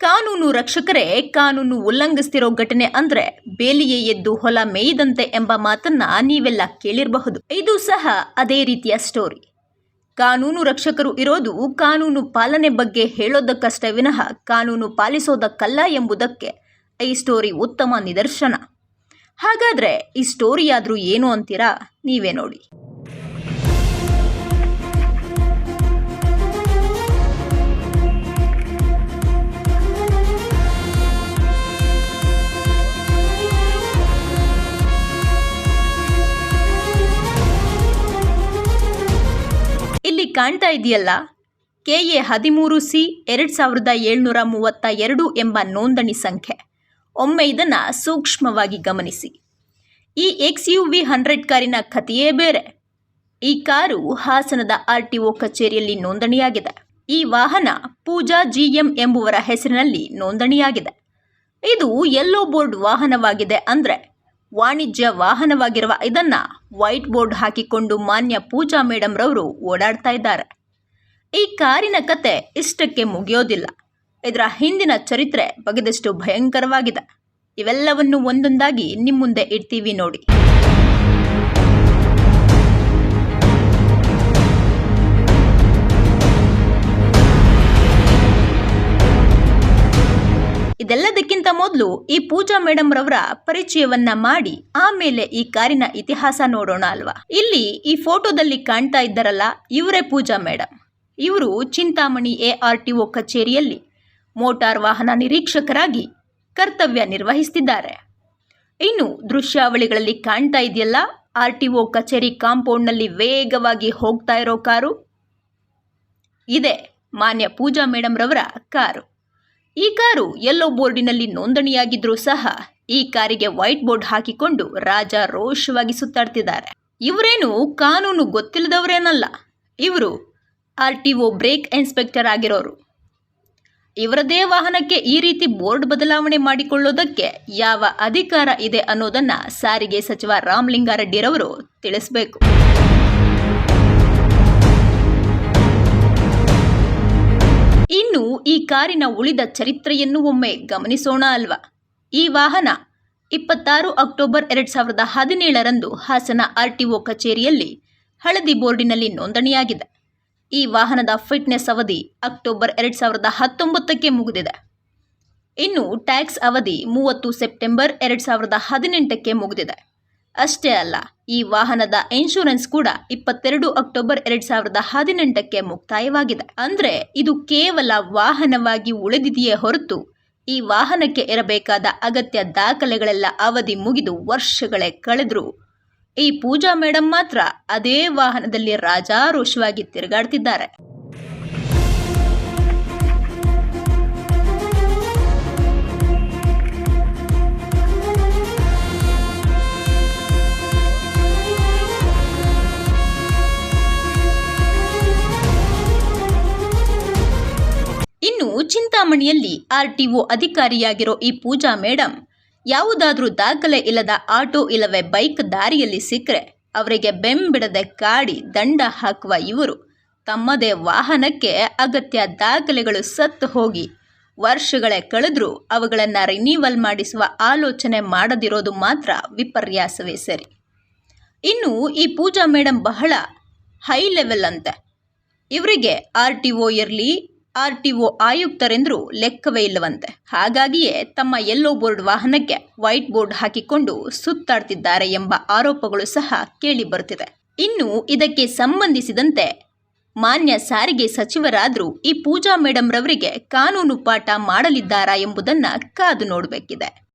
ಕಾನೂನು ರಕ್ಷಕರೇ, ಕಾನೂನು ಉಲ್ಲಂಘಿಸ್ತಿರೋ ಘಟನೆ ಅಂದ್ರೆ ಬೇಲಿಯೇ ಎದ್ದು ಹೊಲ ಮೇಯ್ದಂತೆ ಎಂಬ ಮಾತನ್ನ ನೀವೆಲ್ಲ ಕೇಳಿರಬಹುದು. ಇದು ಸಹ ಅದೇ ರೀತಿಯ ಸ್ಟೋರಿ ಕಾನೂನು ರಕ್ಷಕರು ಇರೋದು ಕಾನೂನು ಪಾಲನೆ ಬಗ್ಗೆ ಹೇಳೋದಕ್ಕಷ್ಟೇ ವಿನಃ ಕಾನೂನು ಪಾಲಿಸೋದಕ್ಕಲ್ಲ ಎಂಬುದಕ್ಕೆ ಈ ಸ್ಟೋರಿ ಉತ್ತಮ ನಿದರ್ಶನ. ಹಾಗಾದ್ರೆ ಈ ಸ್ಟೋರಿಯಾದರೂ ಏನು ಅಂತೀರಾ? ನೀವೇ ನೋಡಿ. ಕಾಣ್ತಾ ಇದೆಯಲ್ಲ? ಕೆ ಎ ಹದಿಮೂರು ಸಿ ಎರಡು ಸಾವಿರದ ಏಳ್ನೂರ ಮೂವತ್ತ ಎರಡು ಎಂಬ ನೋಂದಣಿ ಸಂಖ್ಯೆ. ಒಮ್ಮೆ ಇದನ್ನು ಸೂಕ್ಷ್ಮವಾಗಿ ಗಮನಿಸಿ. ಈ ಎಕ್ಸ್ ಯು ವಿ ಹಂಡ್ರೆಡ್ ಕಾರಿನ ಕಥೆಯೇ ಬೇರೆ. ಈ ಕಾರು ಹಾಸನದ ಆರ್ ಟಿ ಒ ಕಚೇರಿಯಲ್ಲಿ ನೋಂದಣಿಯಾಗಿದೆ. ಈ ವಾಹನ ಪೂಜಾ ಜಿ ಎಂ ಎಂಬುವರ ಹೆಸರಿನಲ್ಲಿ ನೋಂದಣಿಯಾಗಿದೆ. ಇದು ಯೆಲ್ಲೋ ಬೋರ್ಡ್ ವಾಹನವಾಗಿದೆ ಅಂದರೆ ವಾಣಿಜ್ಯ ವಾಹನವಾಗಿರುವ ಇದನ್ನ ವೈಟ್ ಬೋರ್ಡ್ ಹಾಕಿಕೊಂಡು ಮಾನ್ಯ ಪೂಜಾ ಮೇಡಮ್ ರವರು ಓಡಾಡ್ತಾ ಇದ್ದಾರೆ. ಈ ಕಾರಿನ ಕತೆ ಇಷ್ಟಕ್ಕೆ ಮುಗಿಯೋದಿಲ್ಲ. ಇದರ ಹಿಂದಿನ ಚರಿತ್ರೆ ಬಗೆದಷ್ಟು ಭಯಂಕರವಾಗಿದೆ. ಇವೆಲ್ಲವನ್ನು ಒಂದೊಂದಾಗಿ ನಿಮ್ಮ ಮುಂದೆ ಇಡ್ತೀವಿ ನೋಡಿ. ಇದೆಲ್ಲದಕ್ಕಿಂತ ಮೊದಲು ಈ ಪೂಜಾ ಮೇಡಮ್ ರವರ ಪರಿಚಯವನ್ನ ಮಾಡಿ ಆಮೇಲೆ ಈ ಕಾರಿನ ಇತಿಹಾಸ ನೋಡೋಣ ಅಲ್ವಾ? ಇಲ್ಲಿ ಈ ಫೋಟೋದಲ್ಲಿ ಕಾಣ್ತಾ ಇದ್ದಾರಲ್ಲ ಇವರೇ ಪೂಜಾ ಮೇಡಮ್ ಇವರು Chintamani A R T O ಕಚೇರಿಯಲ್ಲಿ ಮೋಟಾರ್ ವಾಹನ ನಿರೀಕ್ಷಕರಾಗಿ ಕರ್ತವ್ಯ ನಿರ್ವಹಿಸುತ್ತಿದ್ದಾರೆ ಇನ್ನು ದೃಶ್ಯಾವಳಿಗಳಲ್ಲಿ ಕಾಣ್ತಾ ಇದೆಯಲ್ಲ, ಆರ್ ಟಿ ಒ ಕಚೇರಿ ಕಾಂಪೌಂಡ್ನಲ್ಲಿ ವೇಗವಾಗಿ ಹೋಗ್ತಾ ಇರೋ ಕಾರು. ಇದೆ ಮಾನ್ಯ ಪೂಜಾ ಮೇಡಮ್ ರವರ ಕಾರು. ಈ ಕಾರು ಯೆಲ್ಲೋ ಬೋರ್ಡಿನಲ್ಲಿ ನೋಂದಣಿಯಾಗಿದ್ರೂ ಸಹ ಈ ಕಾರಿಗೆ ವೈಟ್ ಬೋರ್ಡ್ ಹಾಕಿಕೊಂಡು ರಾಜ ರೋಷವಾಗಿ ಸುತ್ತಾಡ್ತಿದ್ದಾರೆ. ಇವರೇನು ಕಾನೂನು ಗೊತ್ತಿಲ್ಲದವರೇನಲ್ಲ ಇವರು R T O brake inspector ಆಗಿರೋರು. ಇವರದೇ ವಾಹನಕ್ಕೆ ಈ ರೀತಿ ಬೋರ್ಡ್ ಬದಲಾವಣೆ ಮಾಡಿಕೊಳ್ಳೋದಕ್ಕೆ ಯಾವ ಅಧಿಕಾರ ಇದೆ ಅನ್ನೋದನ್ನ ಸಾರಿಗೆ ಸಚಿವ ರಾಮಲಿಂಗಾರೆಡ್ಡಿರವರು ತಿಳಿಸಬೇಕು. ಇನ್ನು ಈ ಕಾರಿನ ಉಳಿದ ಚರಿತ್ರೆಯನ್ನು ಒಮ್ಮೆ ಗಮನಿಸೋಣ ಅಲ್ವಾ? ಈ ವಾಹನ ಇಪ್ಪತ್ತಾರು ಅಕ್ಟೋಬರ್ ಎರಡು ಸಾವಿರದ ಹದಿನೇಳರಂದು ಹಾಸನ ಆರ್ ಟಿ ಒ ಕಚೇರಿಯಲ್ಲಿ ಹಳದಿ ಬೋರ್ಡಿನಲ್ಲಿ ನೋಂದಣಿಯಾಗಿದೆ. ಈ ವಾಹನದ ಫಿಟ್ನೆಸ್ ಅವಧಿ ಅಕ್ಟೋಬರ್ ಎರಡು ಸಾವಿರದ ಹತ್ತೊಂಬತ್ತಕ್ಕೆ ಮುಗಿದಿದೆ. ಇನ್ನು ಟ್ಯಾಕ್ಸ್ ಅವಧಿ ಮೂವತ್ತು ಸೆಪ್ಟೆಂಬರ್ ಎರಡು ಸಾವಿರದ ಹದಿನೆಂಟಕ್ಕೆ ಮುಗಿದಿದೆ. ಅಷ್ಟೇ ಅಲ್ಲ, ಈ ವಾಹನದ ಇನ್ಶೂರೆನ್ಸ್ ಕೂಡ ಇಪ್ಪತ್ತೆರಡು ಅಕ್ಟೋಬರ್ ಎರಡ್ ಸಾವಿರದ ಹದಿನೆಂಟಕ್ಕೆ ಮುಕ್ತಾಯವಾಗಿದೆ. ಅಂದ್ರೆ ಇದು ಕೇವಲ ವಾಹನವಾಗಿ ಉಳಿದಿದೆಯೇ ಹೊರತು, ಈ ವಾಹನಕ್ಕೆ ಇರಬೇಕಾದ ಅಗತ್ಯ ದಾಖಲೆಗಳೆಲ್ಲ ಅವಧಿ ಮುಗಿದು ವರ್ಷಗಳೇ ಕಳೆದ್ರು. ಈ ಪೂಜಾ ಮೇಡಮ್ ಮಾತ್ರ ಅದೇ ವಾಹನದಲ್ಲಿ ರಾಜಾರೋಷವಾಗಿ ತಿರುಗಾಡ್ತಿದ್ದಾರೆ. ಇನ್ನು ಚಿಂತಾಮಣಿಯಲ್ಲಿ ಆರ್ಟಿಒ ಅಧಿಕಾರಿಯಾಗಿರೋ ಈ ಪೂಜಾ ಮೇಡಮ್ ಯಾವುದಾದ್ರೂ ದಾಖಲೆ ಇಲ್ಲದ ಆಟೋ ಇಲ್ಲವೇ ಬೈಕ್ ದಾರಿಯಲ್ಲಿ ಸಿಕ್ಕರೆ, ಅವರಿಗೆ ಬೆಂಬಿಡದೆ ಕಾಡಿ ದಂಡ ಹಾಕುವ ಇವರು. ತಮ್ಮದೇ ವಾಹನಕ್ಕೆ ಅಗತ್ಯ ದಾಖಲೆಗಳು ಸತ್ತು ಹೋಗಿ, ವರ್ಷಗಳೇ ಕಳೆದರೂ ಅವುಗಳನ್ನು ರಿನೀವಲ್ ಮಾಡಿಸುವ ಆಲೋಚನೆ ಮಾಡದಿರೋದು ಮಾತ್ರ ವಿಪರ್ಯಾಸವೇ ಸರಿ. ಇನ್ನು ಈ ಪೂಜಾ ಮೇಡಮ್ ಬಹಳ ಹೈ ಲೆವೆಲ್ ಅಂತೆ. ಇವರಿಗೆ ಆರ್ ಟಿ ಒ ಇರಲಿ ಆರ್ ಟಿ ಒ ಆಯುಕ್ತರೆಂದರೂ ಲೆಕ್ಕವೇ ಇಲ್ಲವಂತೆ. ಹಾಗಾಗಿಯೇ ತಮ್ಮ ಯೆಲ್ಲೋ ಬೋರ್ಡ್ ವಾಹನಕ್ಕೆ ವೈಟ್ ಬೋರ್ಡ್ ಹಾಕಿಕೊಂಡು ಸುತ್ತಾಡ್ತಿದ್ದಾರೆ ಎಂಬ ಆರೋಪಗಳು ಸಹ ಕೇಳಿ ಬರುತ್ತಿದೆ. ಇನ್ನು ಇದಕ್ಕೆ ಸಂಬಂಧಿಸಿದಂತೆ ಮಾನ್ಯ ಸಾರಿಗೆ ಸಚಿವರಾದರೂ ಈ ಪೂಜಾ ಮೇಡಮ್ ರವರಿಗೆ ಕಾನೂನು ಪಾಠ ಮಾಡಲಿದ್ದಾರಾ ಎಂಬುದನ್ನು ಕಾದು ನೋಡಬೇಕಿದೆ.